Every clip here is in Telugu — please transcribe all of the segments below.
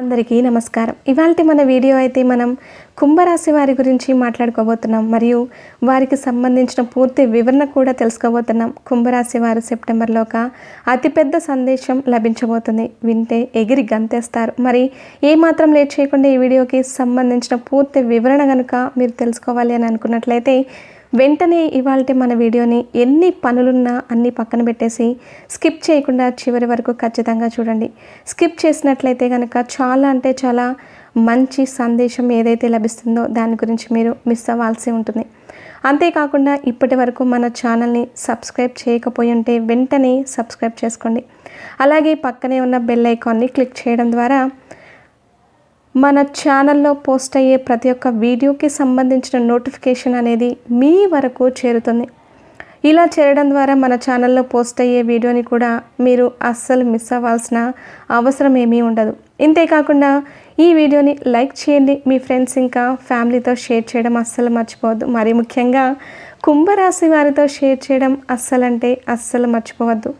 అందరికీ నమస్కారం. ఇవాళ మన వీడియో అయితే మనం కుంభరాశి వారి గురించి మాట్లాడుకోబోతున్నాం. మరియు వారికి సంబంధించిన పూర్తి వివరణ కూడా తెలుసుకోబోతున్నాం. కుంభరాశి వారు సెప్టెంబర్లో ఒక అతిపెద్ద సందేశం లభించబోతుంది. వింటే ఎగిరి గంతేస్తారు. మరి ఏమాత్రం లేట్ చేయకుండా ఈ వీడియోకి సంబంధించిన పూర్తి వివరణ కనుక మీరు తెలుసుకోవాలి అని అనుకున్నట్లయితే వెంటనే ఇవాళ మన వీడియోని ఎన్ని పనులున్నా అన్ని పక్కన పెట్టేసి స్కిప్ చేయకుండా చివరి వరకు ఖచ్చితంగా చూడండి. స్కిప్ చేసినట్లయితే కనుక చాలా అంటే చాలా మంచి సందేశం ఏదైతే లభిస్తుందో దాని గురించి మీరు మిస్ అవ్వాల్సి ఉంటుంది. అంతేకాకుండా ఇప్పటి వరకు మన ఛానల్ని సబ్స్క్రైబ్ చేయకపోయి ఉంటే వెంటనే సబ్స్క్రైబ్ చేసుకోండి. అలాగే పక్కనే ఉన్న బెల్ ఐకాన్ని క్లిక్ చేయడం ద్వారా మన ఛానల్లో పోస్ట్ అయ్యే ప్రతి ఒక్క వీడియోకి సంబంధించిన నోటిఫికేషన్ అనేది మీ వరకు చేరుతుంది. ఇలా చేరడం ద్వారా మన ఛానల్లో పోస్ట్ అయ్యే వీడియోని కూడా మీరు అస్సలు మిస్ అవ్వాల్సిన అవసరం ఏమీ ఉండదు. ఇంతేకాకుండా ఈ వీడియోని లైక్ చేయండి. మీ ఫ్రెండ్స్ ఇంకా ఫ్యామిలీతో షేర్ చేయడం అస్సలు మర్చిపోవద్దు. మరి ముఖ్యంగా కుంభరాశి వారితో షేర్ చేయడం అస్సలంటే అస్సలు మర్చిపోవద్దు.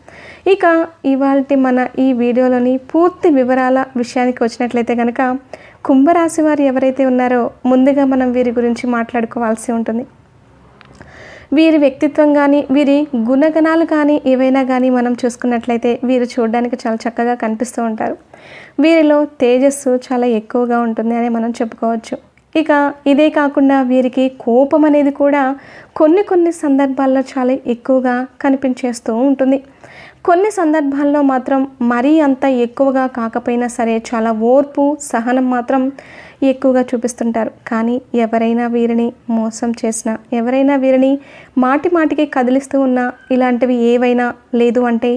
ఇక ఇవాళ మన ఈ వీడియోలోని పూర్తి వివరాల విషయానికి వచ్చినట్లయితే కనుక కుంభరాశి వారు ఎవరైతే ఉన్నారో ముందుగా మనం వీరి గురించి మాట్లాడుకోవాల్సి ఉంటుంది. వీరి వ్యక్తిత్వం కానీ వీరి గుణగణాలు కానీ ఏవైనా కానీ మనం చూసుకున్నట్లయితే వీరు చూడడానికి చాలా చక్కగా కనిపిస్తూ ఉంటారు. వీరిలో తేజస్సు చాలా ఎక్కువగా ఉంటుంది అని మనం చెప్పుకోవచ్చు. ఇక ఇదే కాకుండా వీరికి కోపం అనేది కూడా కొన్ని కొన్ని సందర్భాల్లో చాలా ఎక్కువగా కనిపించేస్తూ ఉంటుంది. కొన్ని సందర్భాల్లో మాత్రం మరీ అంత ఎక్కువగా కాకపోయినా సరే చాలా ఓర్పు సహనం మాత్రం ఎక్కువగా చూపిస్తుంటారు. కానీ ఎవరైనా వీరిని మోసం చేసినా ఎవరైనా వీరిని మాటి మాటికి కదిలిస్తూ ఉన్నా ఇలాంటివి ఏవైనా లేదు అంటే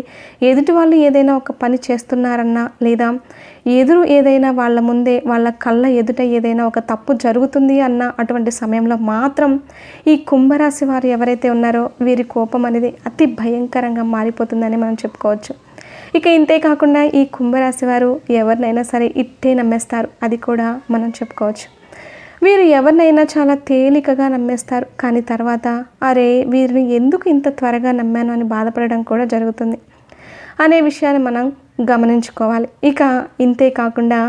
ఎదుటి వాళ్ళు ఏదైనా ఒక పని చేస్తున్నారన్నా లేదా ఎదురు ఏదైనా వాళ్ళ ముందే వాళ్ళ కళ్ళ ఎదుట ఏదైనా ఒక తప్పు జరుగుతుంది అన్న అటువంటి సమయంలో మాత్రం ఈ కుంభరాశి వారు ఎవరైతే ఉన్నారో వీరి కోపం అనేది అతి భయంకరంగా మారిపోతుందని మనం చెప్పుకోవచ్చు. ఇక ఇంతే కాకుండా ఈ కుంభరాశి వారు ఎవరినైనా సరే ఇట్టే నమ్మేస్తారు అది కూడా మనం చెప్పుకోవచ్చు. వీరు ఎవరినైనా చాలా తేలికగా నమ్మేస్తారు కానీ తర్వాత అరే వీరిని ఎందుకు ఇంత త్వరగా నమ్మాను అని బాధపడడం కూడా జరుగుతుంది. అనే విషయాన్ని మనం గమనించుకోవాలి. ఇక ఇంతే కాకుండా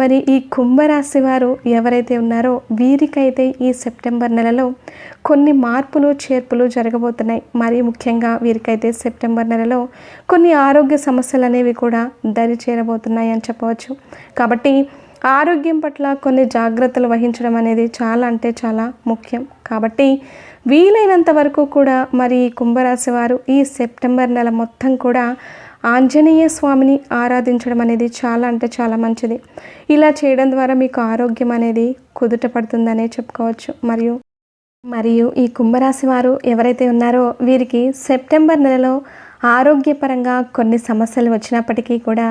మరి ఈ కుంభరాశి వారు ఎవరైతే ఉన్నారో వీరికైతే ఈ సెప్టెంబర్ నెలలో కొన్ని మార్పులు చేర్పులు జరగబోతున్నాయి. మరీ ముఖ్యంగా వీరికైతే సెప్టెంబర్ నెలలో కొన్ని ఆరోగ్య సమస్యలు అనేవి కూడా దరి చేరబోతున్నాయి అని చెప్పవచ్చు. కాబట్టి ఆరోగ్యం పట్ల కొన్ని జాగ్రత్తలు వహించడం అనేది చాలా అంటే చాలా ముఖ్యం. కాబట్టి వీలైనంత వరకు కూడా మరి కుంభరాశి వారు ఈ సెప్టెంబర్ నెల మొత్తం కూడా ఆంజనేయ స్వామిని ఆరాధించడం అనేది చాలా అంటే చాలా మంచిది. ఇలా చేయడం ద్వారా మీకు ఆరోగ్యం అనేది కుదుట పడుతుందనే చెప్పుకోవచ్చు. మరియు మరియు ఈ కుంభరాశి వారు ఎవరైతే ఉన్నారో వీరికి సెప్టెంబర్ నెలలో ఆరోగ్యపరంగా కొన్ని సమస్యలు వచ్చినప్పటికీ కూడా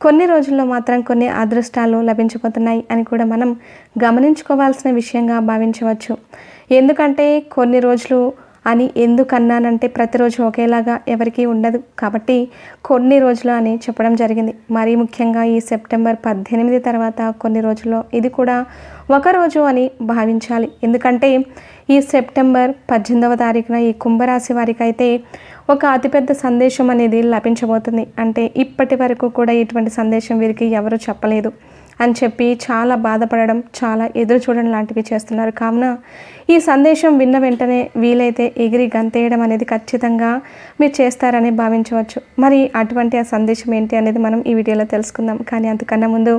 కొన్ని రోజుల్లో మాత్రం కొన్ని అదృష్టాలు లభించబోతున్నాయి అని కూడా మనం గమనించుకోవాల్సిన విషయంగా భావించవచ్చు. ఎందుకంటే కొన్ని రోజులు అని ఎందుకన్నానంటే ప్రతిరోజు ఒకేలాగా ఎవరికీ ఉండదు. కాబట్టి కొన్ని రోజులు అని చెప్పడం జరిగింది. మరీ ముఖ్యంగా ఈ సెప్టెంబర్ పద్దెనిమిది తర్వాత కొన్ని రోజుల్లో ఇది కూడా ఒక రోజు అని భావించాలి. ఎందుకంటే ఈ సెప్టెంబర్ పద్దెనిమిదవ తారీఖున ఈ కుంభరాశి వారికి అయితే ఒక అతిపెద్ద సందేశం అనేది లభించబోతుంది. అంటే ఇప్పటి వరకు కూడా ఇటువంటి సందేశం వీరికి ఎవరు చెప్పలేదు. అని చెప్పి చాలా బాధపడడం చాలా ఎదురు చూడడం లాంటివి చేస్తున్నారు. కావున ఈ సందేశం విన్న వెంటనే వీలైతే ఎగిరి గంతేయడం అనేది ఖచ్చితంగా మీరు చేస్తారని భావించవచ్చు. మరి అటువంటి ఆ సందేశం ఏంటి అనేది మనం ఈ వీడియోలో తెలుసుకుందాం. కానీ అంతకన్నా ముందు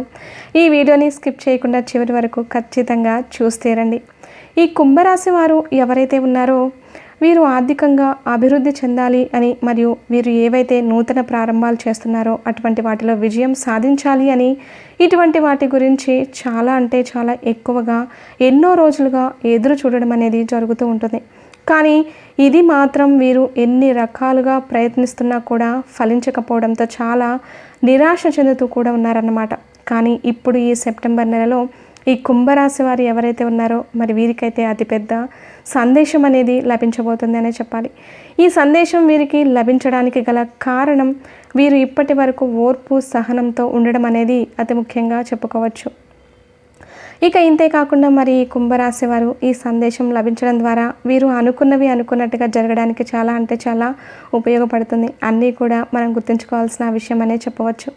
ఈ వీడియోని స్కిప్ చేయకుండా చివరి వరకు ఖచ్చితంగా చూస్తేరండి. ఈ కుంభరాశి వారు ఎవరైతే ఉన్నారో వీరు ఆర్థికంగా అభివృద్ధి చెందాలి అని మరియు వీరు ఏవైతే నూతన ప్రారంభాలు చేస్తున్నారో అటువంటి వాటిలో విజయం సాధించాలి అని ఇటువంటి వాటి గురించి చాలా అంటే చాలా ఎక్కువగా ఎన్నో రోజులుగా ఎదురు చూడడం అనేది జరుగుతూ ఉంటుంది. కానీ ఇది మాత్రం వీరు ఎన్ని రకాలుగా ప్రయత్నిస్తున్నా కూడా ఫలించకపోవడంతో చాలా నిరాశ చెందుతూ కూడా ఉన్నారన్నమాట. కానీ ఇప్పుడు ఈ సెప్టెంబర్ నెలలో ఈ కుంభరాశి వారు ఎవరైతే ఉన్నారో మరి వీరికైతే అతిపెద్ద సందేశం అనేది లభించబోతుంది అనే చెప్పాలి. ఈ సందేశం వీరికి లభించడానికి గల కారణం వీరు ఇప్పటి వరకు ఓర్పు సహనంతో ఉండడం అనేది అతి ముఖ్యంగా చెప్పుకోవచ్చు. ఇక ఇంతే కాకుండా మరి ఈ కుంభరాశి వారు ఈ సందేశం లభించడం ద్వారా వీరు అనుకున్నవి అనుకున్నట్టుగా జరగడానికి చాలా అంటే చాలా ఉపయోగపడుతుంది. అన్నీ కూడా మనం గుర్తుంచుకోవాల్సిన విషయం అనే చెప్పవచ్చు.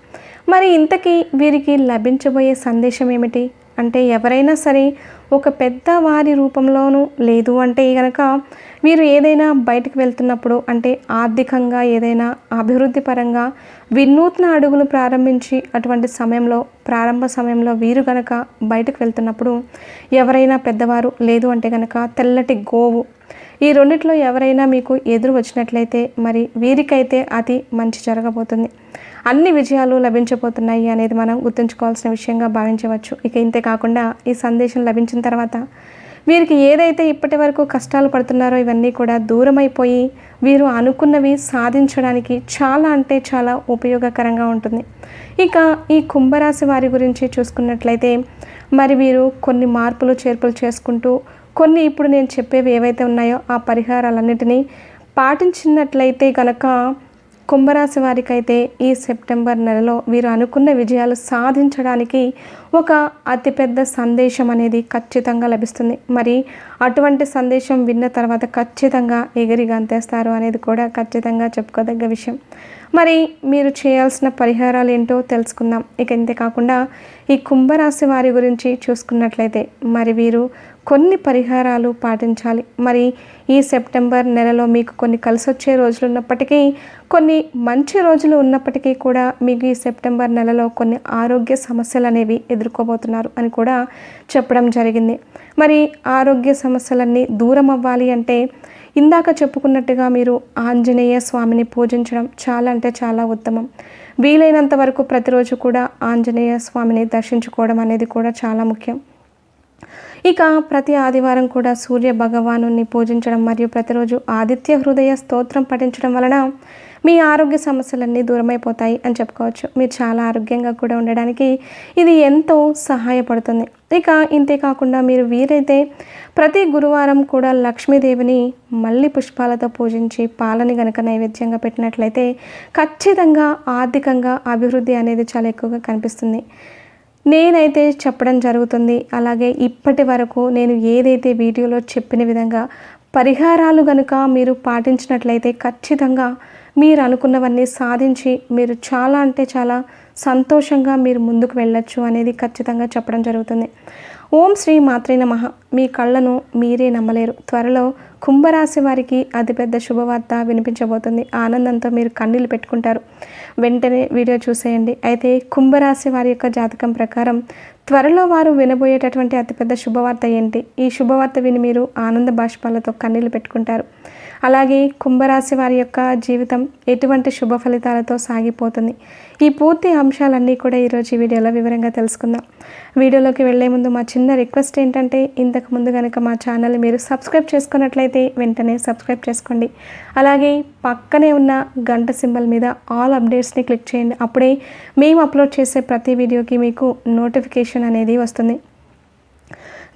మరి ఇంతకీ వీరికి లభించబోయే సందేశం ఏమిటి? అంటే ఎవరైనా సరే ఒక పెద్ద వారి రూపంలోనూ లేదు అంటే కనుక మీరు ఏదైనా బయటకు వెళ్తున్నప్పుడు అంటే ఆర్థికంగా ఏదైనా అభివృద్ధి పరంగా వినూత్న అడుగులు ప్రారంభించి అటువంటి సమయంలో ప్రారంభ సమయంలో వీరు గనక బయటకు వెళ్తున్నప్పుడు ఎవరైనా పెద్దవారు లేదు అంటే కనుక తెల్లటి గోవు. ఈ రెండిట్లో ఎవరైనా మీకు ఎదురు వచ్చినట్లయితే మరి వీరికైతే అతి మంచి జరగబోతుంది. అన్ని విజయాలు లభించబోతున్నాయి అనేది మనం గుర్తుంచుకోవాల్సిన విషయంగా భావించవచ్చు. ఇక ఇంతే కాకుండా ఈ సందేశం లభించిన తర్వాత వీరికి ఏదైతే ఇప్పటి వరకు కష్టాలు పడుతున్నారో ఇవన్నీ కూడా దూరమైపోయి వీరు అనుకున్నవి సాధించడానికి చాలా అంటే చాలా ఉపయోగకరంగా ఉంటుంది. ఇక ఈ కుంభరాశి వారి గురించి చూసుకున్నట్లయితే మరి వీరు కొన్ని మార్పులు చేర్పులు చేసుకుంటూ కొన్ని ఇప్పుడు నేను చెప్పేవి ఏవైతే ఉన్నాయో ఆ పరిహారాలన్నిటినీ పాటించినట్లయితే కనుక కుంభరాశి వారికైతే ఈ సెప్టెంబర్ నెలలో వీరు అనుకున్న విజయాలు సాధించడానికి ఒక అతిపెద్ద సందేశం అనేది ఖచ్చితంగా లభిస్తుంది. మరి అటువంటి సందేశం విన్న తర్వాత ఖచ్చితంగా ఎగిరి గంతేస్తారు అనేది కూడా ఖచ్చితంగా చెప్పుకోదగ్గ విషయం. మరి మీరు చేయాల్సిన పరిహారాలు ఏంటో తెలుసుకుందాం. ఇక ఇంతే కాకుండా ఈ కుంభరాశి వారి గురించి చూసుకున్నట్లయితే మరి వీరు కొన్ని పరిహారాలు పాటించాలి. మరి ఈ సెప్టెంబర్ నెలలో మీకు కొన్ని కలిసొచ్చే రోజులు ఉన్నప్పటికీ కొన్ని మంచి రోజులు ఉన్నప్పటికీ కూడా మీకు ఈ సెప్టెంబర్ నెలలో కొన్ని ఆరోగ్య సమస్యలు అనేవి ఎదుర్కోబోతున్నారు అని కూడా చెప్పడం జరిగింది. మరి ఆరోగ్య సమస్యలన్నీ దూరం అవ్వాలి అంటే ఇందాక చెప్పుకున్నట్టుగా మీరు ఆంజనేయ స్వామిని పూజించడం చాలా అంటే చాలా ఉత్తమం. వీలైనంత వరకు ప్రతిరోజు కూడా ఆంజనేయ స్వామిని దర్శించుకోవడం అనేది కూడా చాలా ముఖ్యం. ఇక ప్రతి ఆదివారం కూడా సూర్య భగవాను పూజించడం మరియు ప్రతిరోజు ఆదిత్య హృదయ స్తోత్రం పఠించడం వలన మీ ఆరోగ్య సమస్యలన్నీ దూరమైపోతాయి అని చెప్పుకోవచ్చు. మీరు చాలా ఆరోగ్యంగా కూడా ఉండడానికి ఇది ఎంతో సహాయపడుతుంది. ఇక ఇంతే కాకుండా మీరు వీరైతే ప్రతి గురువారం కూడా లక్ష్మీదేవిని మళ్ళీ పుష్పాలతో పూజించి పాలని గనక నైవేద్యంగా పెట్టినట్లయితే ఖచ్చితంగా ఆర్థికంగా అభివృద్ధి అనేది చాలా ఎక్కువగా కనిపిస్తుంది. నేనైతే చెప్పడం జరుగుతుంది. అలాగే ఇప్పటి వరకు నేను ఏదైతే వీడియోలో చెప్పిన విధంగా పరిహారాలు కనుక మీరు పాటించినట్లయితే ఖచ్చితంగా మీరు అనుకున్నవన్నీ సాధించి మీరు చాలా అంటే చాలా సంతోషంగా మీరు ముందుకు వెళ్ళొచ్చు అనేది ఖచ్చితంగా చెప్పడం జరుగుతుంది. ఓం శ్రీ మాత్రే నమ. మీ కళ్ళను మీరే నమ్మలేరు. త్వరలో కుంభరాశి వారికి అతిపెద్ద శుభవార్త వినిపించబోతుంది. ఆనందంతో మీరు కన్నీళ్ళు పెట్టుకుంటారు. వెంటనే వీడియో చూసేయండి. అయితే కుంభరాశి వారి యొక్క జాతకం ప్రకారం త్వరలో వారు వినబోయేటటువంటి అతిపెద్ద శుభవార్త ఏంటి? ఈ శుభవార్త విని మీరు ఆనంద బాష్పాలతో కన్నీళ్ళు పెట్టుకుంటారు. అలాగే కుంభరాశి వారి యొక్క జీవితం ఎటువంటి శుభ ఫలితాలతో సాగిపోతుంది. ఈ పూర్తి అంశాలన్నీ కూడా ఈరోజు ఈ వీడియోలో వివరంగా తెలుసుకుందాం. వీడియోలోకి వెళ్ళే ముందు మా చిన్న రిక్వెస్ట్ ఏంటంటే ఇంతకు ముందు కనుక మా ఛానల్ మీరు సబ్స్క్రైబ్ చేసుకున్నట్లయితే వెంటనే సబ్స్క్రైబ్ చేసుకోండి. అలాగే పక్కనే ఉన్న గంట సింబల్ మీద ఆల్ అప్డేట్స్ని క్లిక్ చేయండి. అప్పుడే మేము అప్లోడ్ చేసే ప్రతి వీడియోకి మీకు నోటిఫికేషన్ అనేది వస్తుంది.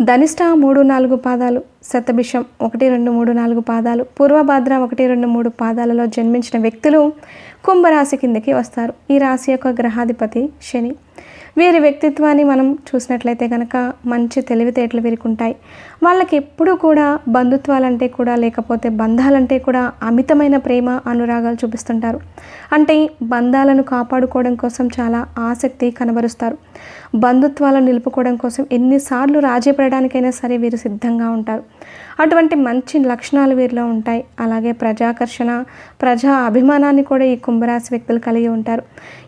ధనిష్ట మూడు నాలుగు పాదాలు శతభిషం ఒకటి రెండు మూడు నాలుగు పాదాలు పూర్వభాద్ర ఒకటి రెండు మూడు పాదాలలో జన్మించిన వ్యక్తులు కుంభరాశి కిందకి వస్తారు. ఈ రాశి యొక్క గ్రహాధిపతి శని. వీరి వ్యక్తిత్వాన్ని మనం చూసినట్లయితే కనుక మంచి తెలివితేటలు వీరికి ఉంటాయి వాళ్ళకి ఎప్పుడూ కూడా బంధుత్వాలంటే కూడా లేకపోతే బంధాలంటే కూడా అమితమైన ప్రేమ అనురాగాలు చూపిస్తుంటారు. అంటే బంధాలను కాపాడుకోవడం కోసం చాలా ఆసక్తి కనబరుస్తారు. బంధుత్వాలను నిలుపుకోవడం కోసం ఎన్నిసార్లు రాజీ పడడానికైనా సరే వీరు సిద్ధంగా ఉంటారు. అటువంటి మంచి లక్షణాలు వీరిలో ఉంటాయి. అలాగే ప్రజాకర్షణ ప్రజా అభిమానాన్ని కూడా ఈ కుంభరాశి వ్యక్తులు కలిగి ఉంటారు.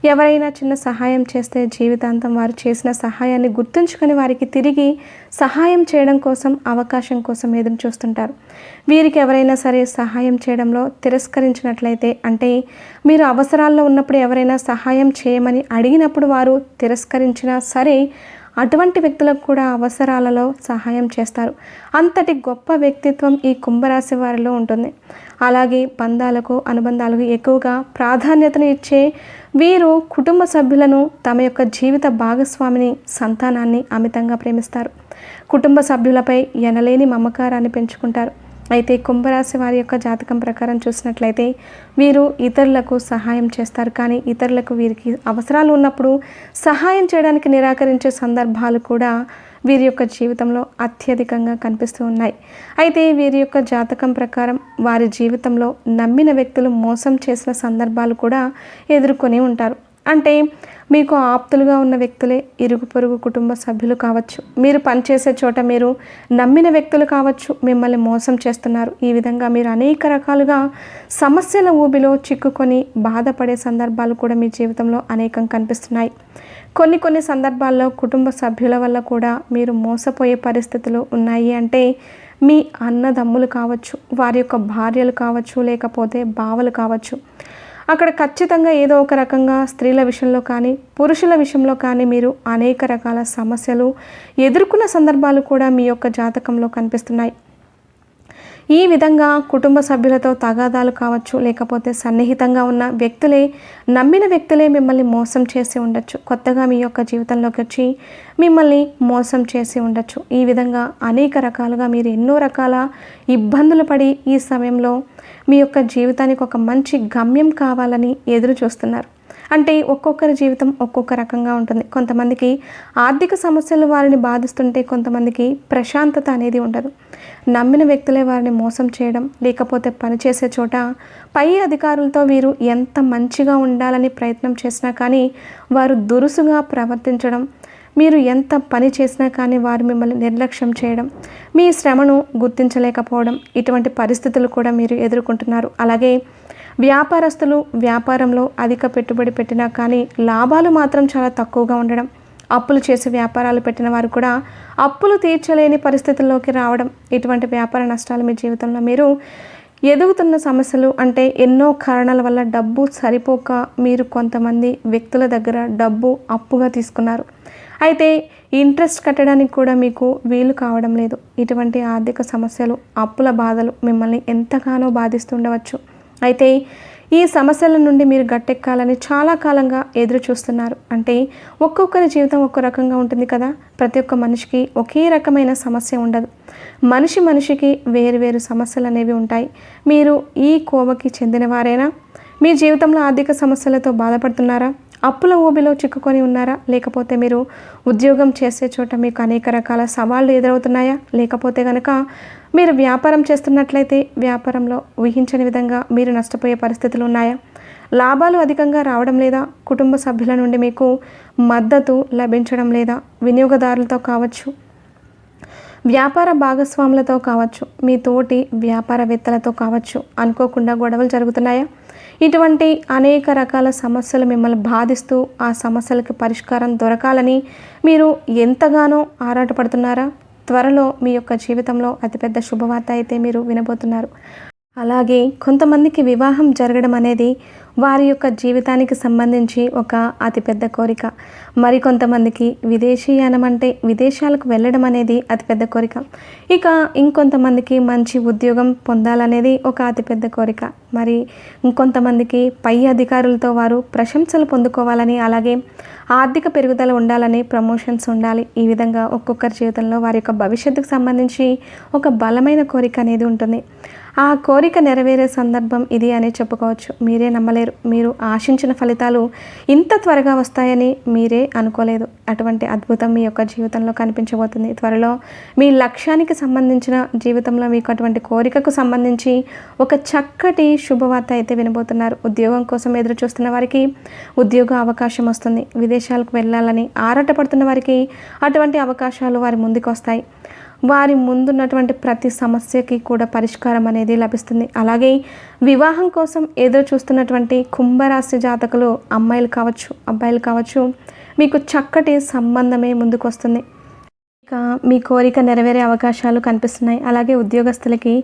ఎవరైనా చిన్న సహాయం చేస్తే జీవితాంతం వారు చేసిన సహాయాన్ని గుర్తుంచుకొని వారికి తిరిగి సహాయం చేయడం కోసం అవకాశం కోసం ఎదురు చూస్తుంటారు. వీరికి ఎవరైనా సరే సహాయం చేయడంలో తిరస్కరించినట్లయితే అంటే మీరు అవసరాల్లో ఉన్నప్పుడు ఎవరైనా సహాయం చేయమని అడిగినప్పుడు వారు తిరస్కరించినా సరే అటువంటి వ్యక్తులకు కూడా అవసరాలలో సహాయం చేస్తారు. అంతటి గొప్ప వ్యక్తిత్వం ఈ కుంభరాశి వారిలో ఉంటుంది. అలాగే బంధాలకు అనుబంధాలకు ఎక్కువగా ప్రాధాన్యతను ఇచ్చే వీరు కుటుంబ సభ్యులను తమ యొక్క జీవిత భాగస్వామిని సంతానాన్ని అమితంగా ప్రేమిస్తారు. కుటుంబ సభ్యులపై ఎనలేని మమకారాన్ని పెంచుకుంటారు. అయితే కుంభరాశి వారి యొక్క జాతకం ప్రకారం చూసినట్లయితే వీరు ఇతరులకు సహాయం చేస్తారు. కానీ ఇతరులకు వీరికి అవసరాలు ఉన్నప్పుడు సహాయం చేయడానికి నిరాకరించే సందర్భాలు కూడా వీరి యొక్క జీవితంలో అత్యధికంగా కనిపిస్తూ ఉన్నాయి. అయితే వీరి యొక్క జాతకం ప్రకారం వారి జీవితంలో నమ్మిన వ్యక్తులు మోసం చేసిన సందర్భాలు కూడా ఎదుర్కొని ఉంటారు. అంటే మీకు ఆప్తులుగా ఉన్న వ్యక్తులే ఇరుగు పొరుగు కుటుంబ సభ్యులు కావచ్చు. మీరు పనిచేసే చోట మీరు నమ్మిన వ్యక్తులు కావచ్చు. మిమ్మల్ని మోసం చేస్తున్నారు. ఈ విధంగా మీరు అనేక రకాలుగా సమస్యల ఊబిలో చిక్కుకొని బాధపడే సందర్భాలు కూడా మీ జీవితంలో అనేకం కనిపిస్తున్నాయి. కొన్ని కొన్ని సందర్భాల్లో కుటుంబ సభ్యుల వల్ల కూడా మీరు మోసపోయే పరిస్థితులు ఉన్నాయి. అంటే మీ అన్నదమ్ములు కావచ్చు వారి యొక్క భార్యలు కావచ్చు లేకపోతే బావలు కావచ్చు. అక్కడ ఖచ్చితంగా ఏదో ఒక రకంగా స్త్రీల విషయంలో కానీ పురుషుల విషయంలో కానీ మీరు అనేక రకాల సమస్యలు ఎదుర్కొన్న సందర్భాలు కూడా మీ యొక్క జాతకంలో కనిపిస్తున్నాయి. ఈ విధంగా కుటుంబ సభ్యులతో తగాదాలు కావచ్చు లేకపోతే సన్నిహితంగా ఉన్న వ్యక్తులే నమ్మిన వ్యక్తులే మిమ్మల్ని మోసం చేసి ఉండొచ్చు. కొత్తగా మీ యొక్క జీవితంలోకి వచ్చి మిమ్మల్ని మోసం చేసి ఉండొచ్చు. ఈ విధంగా అనేక రకాలుగా మీరు ఎన్నో రకాల ఇబ్బందులు పడి ఈ సమయంలో మీ యొక్క జీవితానికి ఒక మంచి గమ్యం కావాలని ఎదురు చూస్తున్నారు అంటే ఒక్కొక్కరి జీవితం ఒక్కొక్క రకంగా ఉంటుంది. కొంతమందికి ఆర్థిక సమస్యలు వారిని బాధిస్తుంటే కొంతమందికి ప్రశాంతత అనేది ఉండదు. నమ్మిన వ్యక్తులే వారిని మోసం చేయడం లేకపోతే పనిచేసే చోట పై అధికారులతో వీరు ఎంత మంచిగా ఉండాలని ప్రయత్నం చేసినా కానీ వారు దురుసుగా ప్రవర్తించడం మీరు ఎంత పని చేసినా కానీ వారు మిమ్మల్ని నిర్లక్ష్యం చేయడం మీ శ్రమను గుర్తించలేకపోవడం ఇటువంటి పరిస్థితులు కూడా మీరు ఎదుర్కొంటున్నారు. అలాగే వ్యాపారస్తులు వ్యాపారంలో అధిక పెట్టుబడి పెట్టినా కానీ లాభాలు మాత్రం చాలా తక్కువగా ఉండడం అప్పులు చేసి వ్యాపారాలు పెట్టిన వారు కూడా అప్పులు తీర్చలేని పరిస్థితుల్లోకి రావడం ఇటువంటి వ్యాపార నష్టాలు మీ జీవితంలో మీరు ఎదుగుతున్న సమస్యలు అంటే ఎన్నో కారణాల వల్ల డబ్బు సరిపోక మీరు కొంతమంది వ్యక్తుల దగ్గర డబ్బు అప్పుగా తీసుకున్నారు. అయితే ఇంట్రెస్ట్ కట్టడానికి కూడా మీకు వీలు కావడం లేదు. ఇటువంటి ఆర్థిక సమస్యలు అప్పుల బాధలు మిమ్మల్ని ఎంతగానో బాధిస్తుండవచ్చు. అయితే ఈ సమస్యల నుండి మీరు గట్టెక్కాలని చాలా కాలంగా ఎదురు చూస్తున్నారు అంటే ఒక్కొక్కరి జీవితం ఒక్కో రకంగా ఉంటుంది కదా. ప్రతి ఒక్క మనిషికి ఒకే రకమైన సమస్య ఉండదు. మనిషి మనిషికి వేరు వేరు సమస్యలు అనేవి ఉంటాయి. మీరు ఈ కోవకి చెందినవారేనా మీ జీవితంలో ఆర్థిక సమస్యలతో బాధపడుతున్నారా? అప్పుల ఊబిలో చిక్కుకొని ఉన్నారా? లేకపోతే మీరు ఉద్యోగం చేసే చోట మీకు అనేక రకాల సవాళ్ళు ఎదురవుతున్నాయా? లేకపోతే కనుక మీరు వ్యాపారం చేస్తున్నట్లయితే వ్యాపారంలో ఊహించని విధంగా మీరు నష్టపోయే పరిస్థితులు ఉన్నాయా? లాభాలు అధికంగా రావడం లేదా? కుటుంబ సభ్యుల నుండి మీకు మద్దతు లభించడం లేదా? వినియోగదారులతో కావచ్చు వ్యాపార భాగస్వాములతో కావచ్చు మీ తోటి వ్యాపారవేత్తలతో కావచ్చు అనుకోకుండా గొడవలు జరుగుతున్నాయా? ఇటువంటి అనేక రకాల సమస్యలు మిమ్మల్ని బాధిస్తూ ఆ సమస్యలకు పరిష్కారం దొరకాలని మీరు ఎంతగానో ఆరాటపడుతున్నారా? త్వరలో మీ యొక్క జీవితంలో అతిపెద్ద శుభవార్త అయితే మీరు వినబోతున్నారు. అలాగే కొంతమందికి వివాహం జరగడం అనేది వారి యొక్క జీవితానికి సంబంధించి ఒక అతిపెద్ద కోరిక. మరికొంతమందికి విదేశీయానం అంటే విదేశాలకు వెళ్ళడం అనేది అతిపెద్ద కోరిక. ఇక ఇంకొంతమందికి మంచి ఉద్యోగం పొందాలనేది ఒక అతిపెద్ద కోరిక. మరి ఇంకొంతమందికి పై అధికారులతో వారు ప్రశంసలు పొందుకోవాలని అలాగే ఆర్థిక పెరుగుదల ఉండాలని ప్రమోషన్స్ ఉండాలి. ఈ విధంగా ఒక్కొక్కరి జీవితంలో వారి యొక్క భవిష్యత్తుకు సంబంధించి ఒక బలమైన కోరిక అనేది ఉంటుంది. ఆ కోరిక నెరవేరే సందర్భం ఇది అని చెప్పుకోవచ్చు. మీరే నమ్మలేరు. మీరు ఆశించిన ఫలితాలు ఇంత త్వరగా వస్తాయని మీరే అనుకోలేదు. అటువంటి అద్భుతం మీ యొక్క జీవితంలో కనిపించబోతుంది. త్వరలో మీ లక్ష్యానికి సంబంధించిన జీవితంలో మీకు అటువంటి కోరికకు సంబంధించి ఒక చక్కటి శుభవార్త అయితే వినబోతున్నారు. ఉద్యోగం కోసం ఎదురు చూస్తున్న వారికి ఉద్యోగ అవకాశం వస్తుంది. విదేశాలకు వెళ్ళాలని ఆరాటపడుతున్న వారికి అటువంటి అవకాశాలు వారి ముందుకు వస్తాయి. వారి ముందున్నటువంటి ప్రతి సమస్యకి కూడా పరిష్కారం అనేది లభిస్తుంది. అలాగే వివాహం కోసం ఎదురు చూస్తున్నటువంటి కుంభరాశి జాతకులు అమ్మాయిలు కావచ్చు అబ్బాయిలు కావచ్చు మీకు చక్కటి సంబంధమే ముందుకు వస్తుంది ఇక మీ కోరిక నెరవేరే అవకాశాలు కనిపిస్తున్నాయి. అలాగే ఉద్యోగస్తులకి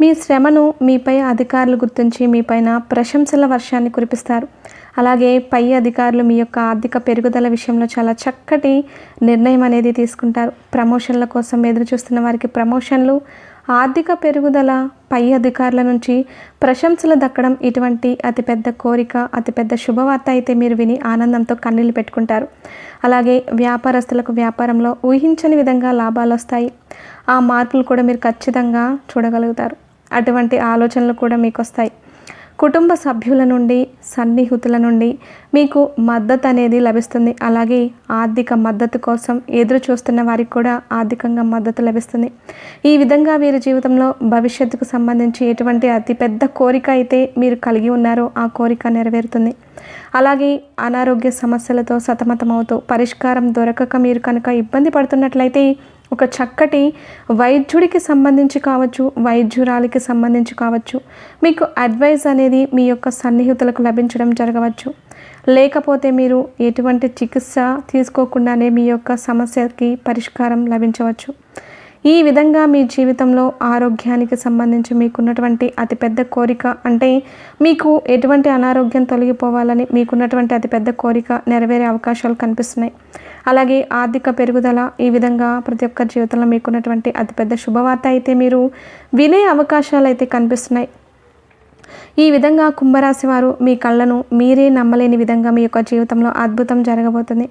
మీ శ్రమను మీపై అధికారులు గుర్తించి మీపైన ప్రశంసల వర్షాన్ని కురిపిస్తారు. అలాగే పై అధికారులు మీ యొక్క ఆర్థిక పెరుగుదల విషయంలో చాలా చక్కటి నిర్ణయం అనేది తీసుకుంటారు. ప్రమోషన్ల కోసం ఎదురు చూస్తున్న వారికి ప్రమోషన్లు ఆర్థిక పెరుగుదల పై అధికారుల నుంచి ప్రశంసలు దక్కడం ఇటువంటి అతిపెద్ద కోరిక అతిపెద్ద శుభవార్త అయితే మీరు విని ఆనందంతో కన్నీళ్ళు పెట్టుకుంటారు. అలాగే వ్యాపారస్తులకు వ్యాపారంలో ఊహించని విధంగా లాభాలు వస్తాయి. ఆ మార్పులు కూడా మీరు ఖచ్చితంగా చూడగలుగుతారు. అటువంటి ఆలోచనలు కూడా మీకు వస్తాయి కుటుంబ సభ్యుల నుండి సన్నిహితుల నుండి మీకు మద్దతు అనేది లభిస్తుంది. అలాగే ఆర్థిక మద్దతు కోసం ఎదురు చూస్తున్న వారికి కూడా ఆర్థికంగా మద్దతు లభిస్తుంది. ఈ విధంగా వీరి జీవితంలో భవిష్యత్తుకు సంబంధించి ఎటువంటి అతిపెద్ద కోరిక అయితే మీరు కలిగి ఉన్నారో ఆ కోరిక నెరవేరుతుంది. అలాగే అనారోగ్య సమస్యలతో సతమతమవుతూ పరిష్కారం దొరకక మీరు కనుక ఇబ్బంది పడుతున్నట్లయితే ఒక చక్కటి వైద్యుడికి సంబంధించి కావచ్చు వైద్యురాలికి సంబంధించి కావచ్చు మీకు అడ్వైస్ అనేది మీ యొక్క సన్నిహితులకు లభించడం జరగవచ్చు. లేకపోతే మీరు ఎటువంటి చికిత్స తీసుకోకుండానే మీ యొక్క సమస్యకి పరిష్కారం లభించవచ్చు. ఈ విధంగా మీ జీవితంలో ఆరోగ్యానికి సంబంధించి మీకున్నటువంటి అతిపెద్ద కోరిక అంటే మీకు ఎటువంటి అనారోగ్యం తొలగిపోవాలని మీకున్నటువంటి అతిపెద్ద కోరిక నెరవేరే అవకాశాలు కనిపిస్తున్నాయి. అలాగే ఆర్థిక పెరుగుదల ఈ విధంగా ప్రతి ఒక్క జీవితంలో మీకున్నటువంటి అతిపెద్ద శుభవార్త అయితే మీరు వినే అవకాశాలు అయితే కనిపిస్తున్నాయి. ఈ విధంగా కుంభరాశి వారు మీ కళ్ళను మీరే నమ్మలేని విధంగా మీ యొక్క జీవితంలో అద్భుతం జరగబోతుంది.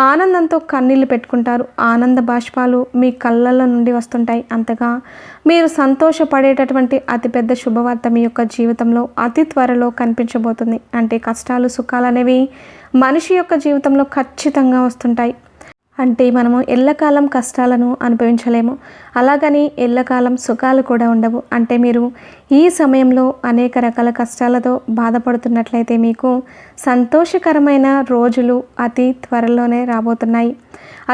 ఆనందంతో కన్నీళ్ళు పెట్టుకుంటారు. ఆనంద బాష్పాలు మీ కళ్ళల నుండి వస్తుంటాయి. అంతగా మీరు సంతోషపడేటటువంటి అతిపెద్ద శుభవార్త మీ యొక్క జీవితంలో అతి త్వరలో కనిపించబోతుంది. అంటే కష్టాలు సుఖాలు అనేవి మనిషి యొక్క జీవితంలో ఖచ్చితంగా వస్తుంటాయి. అంటే మనము ఎల్లకాలం కష్టాలను అనుభవించలేము. అలాగని ఎల్లకాలం సుఖాలు కూడా ఉండవు. అంటే మీరు ఈ సమయంలో అనేక రకాల కష్టాలతో బాధపడుతున్నట్లయితే మీకు సంతోషకరమైన రోజులు అతి త్వరలోనే రాబోతున్నాయి.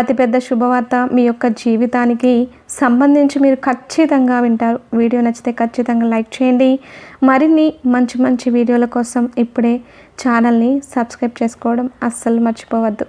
అతిపెద్ద శుభవార్త మీ యొక్క జీవితానికి సంబంధించి మీరు ఖచ్చితంగా వింటారు. వీడియో నచ్చితే ఖచ్చితంగా లైక్ చేయండి. మరిన్ని మంచి మంచి వీడియోల కోసం ఇప్పుడే ఛానల్ని సబ్స్క్రైబ్ చేసుకోవడం అస్సలు మర్చిపోవద్దు.